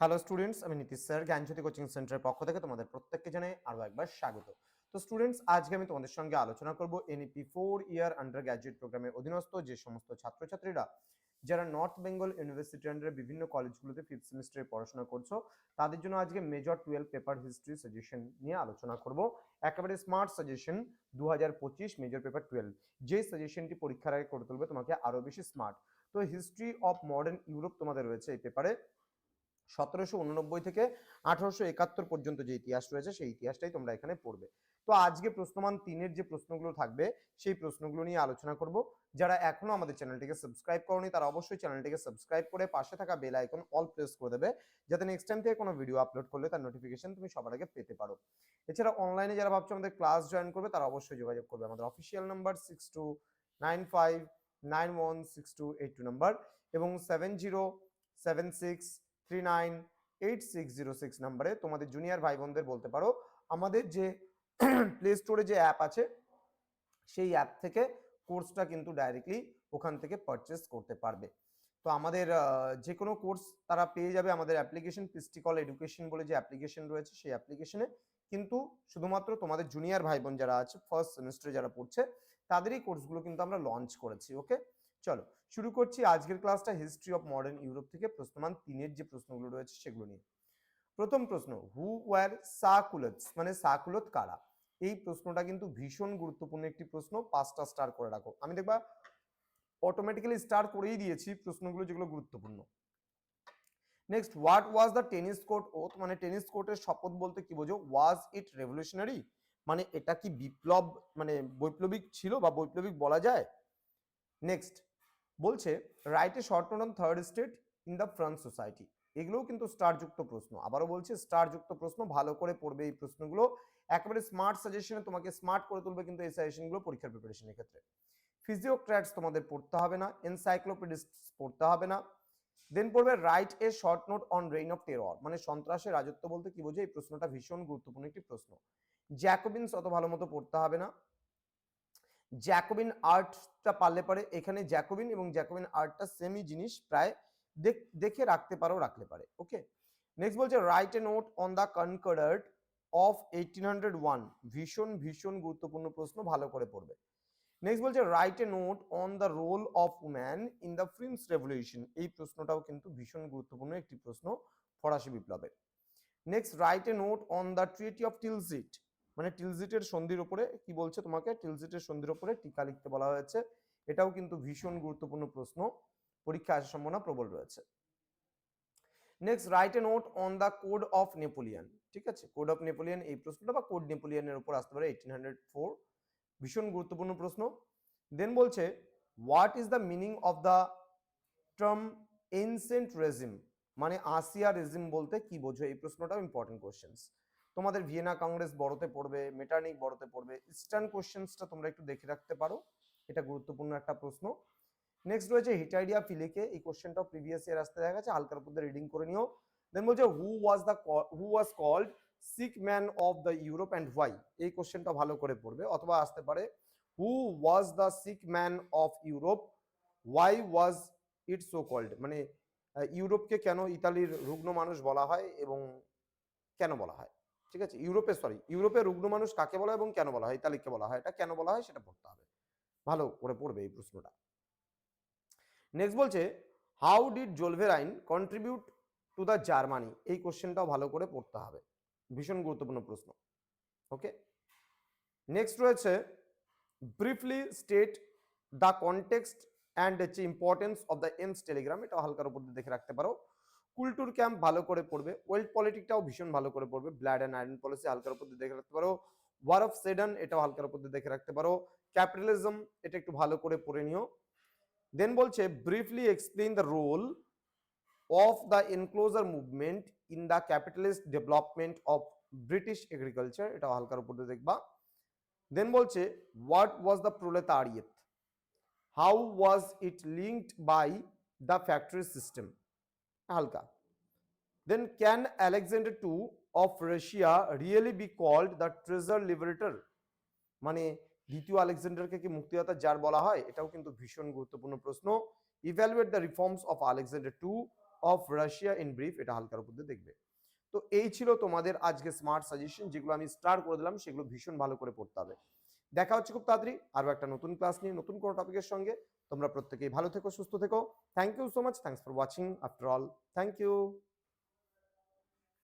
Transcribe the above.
Hello students আমি Nitish sir, জ্ঞানজ্যোতি coaching সেন্টারের পক্ষ থেকে তোমাদের প্রত্যেককে জানাই আরও একবার স্বাগত। তো স্টুডেন্টস আজকে আমি তোমাদের সঙ্গে আলোচনা করব NEP four year undergraduate প্রোগ্রামের অধীনস্থ যে সমস্ত ছাত্রছাত্রীরা, যারা নর্থ বেঙ্গল ইউনিভার্সিটি আন্ডারে বিভিন্ন কলেজগুলোতে ফিফথ সেমিস্টারে পড়াশোনা করছ, তাদের জন্য আজকে major twelve paper history suggestion নিয়ে আলোচনা করব। একেবারে স্মার্ট সাজেশন দু হাজার পঁচিশ মেজর পেপার টুয়েলভ যে সাজেশনটি পরীক্ষার আগে করে তুলবে, তোমাকে আরও বেশি স্মার্ট তো হিস্ট্রি অফ মডার্ন ইউরোপ তোমাদের রয়েছে এই পেপারে সতেরোশো উননব্বই থেকে আঠারোশো একাত্তর পর্যন্ত যে ইতিহাস রয়েছে, সেই ইতিহাসটাই তোমরা এখানে পড়বে। তো আজকে প্রশ্নমান তিনের যে প্রশ্নগুলো থাকবে, সেই প্রশ্নগুলো নিয়ে আলোচনা করব। যারা এখনও আমাদের চ্যানেলটিকে সাবস্ক্রাইব করনি, তারা অবশ্যই চ্যানেলটিকে সাবস্ক্রাইব করে পাশে থাকা বেল আইকন অল প্রেস করে দেবে, যাতে নেক্সট টাইম থেকে কোনো ভিডিও আপলোড করলে তার নোটিফিকেশন তুমি সবার আগে পেতে পারো। এছাড়া অনলাইনে যারা ভাবছ আমাদের ক্লাস জয়েন করবে, তারা অবশ্যই যোগাযোগ করবে। আমাদের official number six two nine five nine one six two eight two number এবং seven zero seven six three nine eight six zero six নাম্বারে তোমাদের জুনিয়র ভাই বোনদের বলতে পারো, আমাদের যে প্লে স্টোরে যে অ্যাপ আছে, সেই অ্যাপ থেকে কোর্সটা কিন্তু ডাইরেক্টলি ওখান থেকে পারচেস করতে পারবে। তো আমাদের যে কোনো কোর্স তারা পেয়ে যাবে আমাদের অ্যাপ্লিকেশন পিস্টিকল এডুকেশন বলে যে অ্যাপ্লিকেশন রয়েছে, সেই অ্যাপ্লিকেশনে কিন্তু শুধুমাত্র তোমাদের জুনিয়র ভাই বোন যারা আছে ফার্স্ট সেমিস্টারে যারা পড়ছে, তাদেরই কোর্সগুলো কিন্তু আমরা লঞ্চ করেছি ওকে চলো, শুরু করছি আজকের ক্লাসটা হিস্ট্রি অফ মডার্ন ইউরোপ থেকে প্রশ্নমান তিনের যে প্রশ্নগুলো রয়েছে সেগুলো নিয়ে। প্রথম প্রশ্ন হু ওয়ার সাকুলতস মানে সাকুলত কারা? এই প্রশ্নটা কিন্তু ভীষণ গুরুত্বপূর্ণ একটি প্রশ্ন, পাঁচটা স্টার করে রাখো। আমি দেখবা অটোমেটিক্যালি স্টার করেই দিয়েছি প্রশ্নগুলো যেগুলো গুরুত্বপূর্ণ। Next what was the tennis court oath মানে টেনিস কোর্টের শপথ বলতে কি বোঝো? ওয়াজ ইট রেভলিউশনারি মানে এটা কি বিপ্লব মানে বৈপ্লবিক ছিল বা বৈপ্লবিক বলা যায়? নেক্সট বলছে write short note on third state in the France society এগুলোও কিন্তু স্টারযুক্ত প্রশ্ন। আবারও বলছে স্টারযুক্ত প্রশ্ন, ভালো করে পড়বে এই প্রশ্নগুলো। একেবারে স্মার্ট সাজেশনে তোমাকে স্মার্ট করে তুলবে কিন্তু এই সাজেশনগুলো পরীক্ষার প্রিপারেশনের ক্ষেত্রে। ফিজিওক্র্যাটস তোমাদের পড়তে হবে না এনসাইক্লোপিডিস্ট পড়তে হবে না। দেন পড়বে write a short note on reign of terror মানে সন্ত্রাসের রাজত্ব বলতে কি বোঝে এই প্রশ্নটা ভীষণ গুরুত্বপূর্ণ একটি প্রশ্ন। জ্যাকোবিনস অত ভালো মতো পড়তে হবে না। জ্যাকোবিন আর্টটা পারলে পারে এখানে জ্যাকোবিন এবং জ্যাকোবিন আর্টটা সেমই জিনিস প্রায় দেখ- রাখতে পারো, রাখলে পারে ওকে নেক্সট বলছে write a note on the concordat of eighteen hundred one ভীষণ ভীষণ গুরুত্বপূর্ণ প্রশ্ন, ভালো করে পড়বে। নেক্সট বলছে write a note on the role of woman in the French revolution এই প্রশ্নটাও কিন্তু ভীষণ গুরুত্বপূর্ণ একটি প্রশ্ন ফরাসি বিপ্লবের। Next write a note on the treaty of Tilsit মানে টিলজিটের সন্ধির উপরে, কি বলছে তোমাকে? টিলজিটের সন্ধির উপরে টিকা লিখতে বলা হয়েছে। এটাও কিন্তু ভীষণ গুরুত্বপূর্ণ প্রশ্ন। পরীক্ষা আসার সম্ভাবনা প্রবল রয়েছে। Next write a note on the code of Napoleon ঠিক আছে? কোড অফ নেপোলিয়ান এই প্রশ্নটা বা কোড নেপোলিয়ানের উপর আসতে পারে এইটিন হান্ড্রেড ফোর ভীষণ গুরুত্বপূর্ণ প্রশ্ন। দেন বলছে what is the meaning of the term ancient regime মানে আসিয়া রেজিম বলতে কি বোঝো? এই প্রশ্নটাও ইম্পর্টেন্ট কোশ্চেন্স তোমাদের ভিয়েনা কংগ্রেস বড়তে পড়বে, মেটার্নিক বড়তে পড়বে। ইস্টার্ন কোশ্চেন্সটা তোমরা একটু দেখে রাখতে পারো। এটা গুরুত্বপূর্ণ একটা প্রশ্ন। নেক্সট রয়েছে হিটাইডিয়া ফিলিকে এই কোশ্চেনটাও প্রিভিয়াস ইয়ার আসতে দেখা গেছে। হালকার উপর রিডিং করে নিও। দেন বলছে who was the who was called sick man of the Europe and why এই কোশ্চেনটা ভালো করে পড়বে। অথবা আসতে পারে who was the sick man of Europe why was it so called মানে ইউরোপকে কেন ইতালির রুগ্ন মানুষ বলা হয় এবং কেন বলা হয়? ঠিক আছে? ইউরোপে সরি ইউরোপে রুগ্ন মানুষ কাকে বলা হয় এবং কেন বলা হয়? ইতালিকে বলা হয়। এটা কেন বলা হয় সেটা পড়তে হবে। ভালো করে পড়বে এই প্রশ্নটা। নেক্সট বলছে how did Zollverein contribute to the Germany এই কোশ্চেনটাও ভালো করে পড়তে হবে। ভীষণ গুরুত্বপূর্ণ প্রশ্ন। ওকে নেক্সট রয়েছে briefly state the context and importance of the Ems telegram এটা হালকার উপর দেখে রাখতে পারো। কুলটুর ক্যাম্প ভালো করে পড়বে। ওয়েল্ড পলিটিকটাও ভীষণ ভালো করে পড়বে। ব্ল্যাড অ্যান্ড আয়রন পলিসি হালকার উপর দিয়ে দেখে রাখতে পারো। ওয়ার অফ সেডান এটাও হালকার উপর দিয়ে দেখে রাখতে পারো। ক্যাপিটালিজম এটা একটু ভালো করে পড়ে নিও। দেন বলছে briefly explain the role of the enclosure movement in the capitalist development of British agriculture এটাও হালকার উপর দিয়ে দেখবা। দেন বলছে what was the proletariat how was it linked by the factory system হালকা। Then can Alexander two of Russia really be called the tsar liberator মানে দ্বিতীয় আলেকজান্ডারকে কি মুক্তিদাতা যার বলা হয়? এটাও কিন্তু ভীষণ গুরুত্বপূর্ণ প্রশ্ন। Evaluate the reforms of Alexander two of Russia in brief এটা হালকার উপর দিয়ে দেখবে। তো এই ছিল তোমাদের আজকে স্মার্ট সাজেশন যেগুলো আমি স্টার করে দিলাম, সেগুলো ভীষণ ভালো করে পড়তে হবে। দেখা হচ্ছে খুব তাড়াতাড়ি। আরও একটা নতুন ক্লাস নিয়ে, নতুন কোনো টপিকের সঙ্গে। তোমরা প্রত্যেকেই ভালো থেকো, সুস্থ থেকো। Thank you so much thanks for watching after all thank you